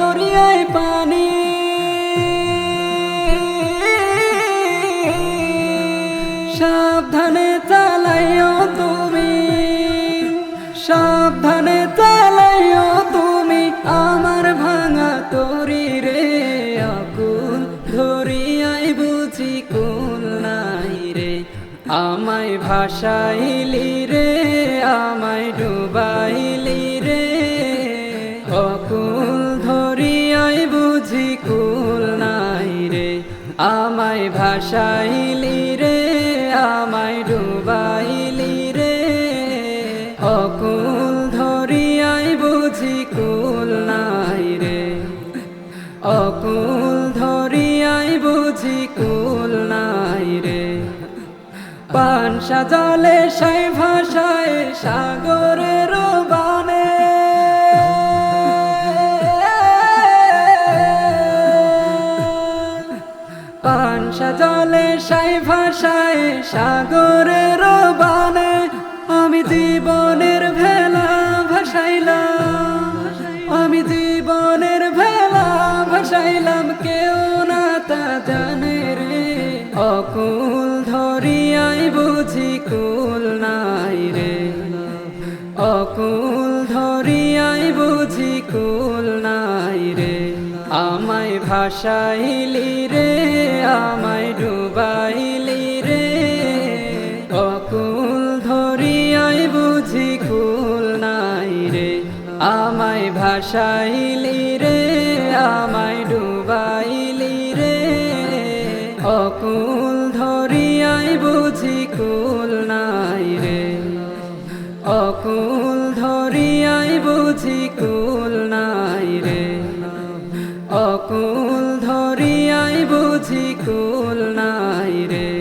দরিয়ায় পানি। সাবধানে চালাইও তুমি, সাবধানে চালাইও তুমি, আমার ভাঙা তরি রে আকুল, ধরিয়াই বুঝি কুল নাই রে। আমায় ভাসাইলি রে, আমায় ডুবাইলি বুঝি কুল নাই রে, আমায় ভাসাইলি রে, আমায় ডুবাইলি রে। অকুল ধরিয়াই বুঝি কুল নাই রে, অকুল ধরিয়াই বুঝি কুল নাই রে। পান সাজালে সাই ভাষায় সাগরের পান সাজালে সাই ভাষায় সাগরের বানে আমি জীবনের ভেলা ভাসাইলাম। আমি জীবনের ভেলা ভাসাইলাম, কেউ না তা জানে রে। অকুল ধরিয়াই বুঝি কুল নাই রে। অকুল ধরিয়াই বুঝি কুল আমায় ভাসাইলি রে, আমায় ডুবাইলি রে। অকুল ধরিয়াই বুঝি কুল নাই রে। আমায় ভাসাইলি রে, আমায় ডুবাইলি রে। অকুল ধরিয়াই বুঝি কুল নাই রে। অকুল ধরিয়াই বুঝি কুল নাই রে। অকুল ধরিয়াই বুঝি কুল নাই রে।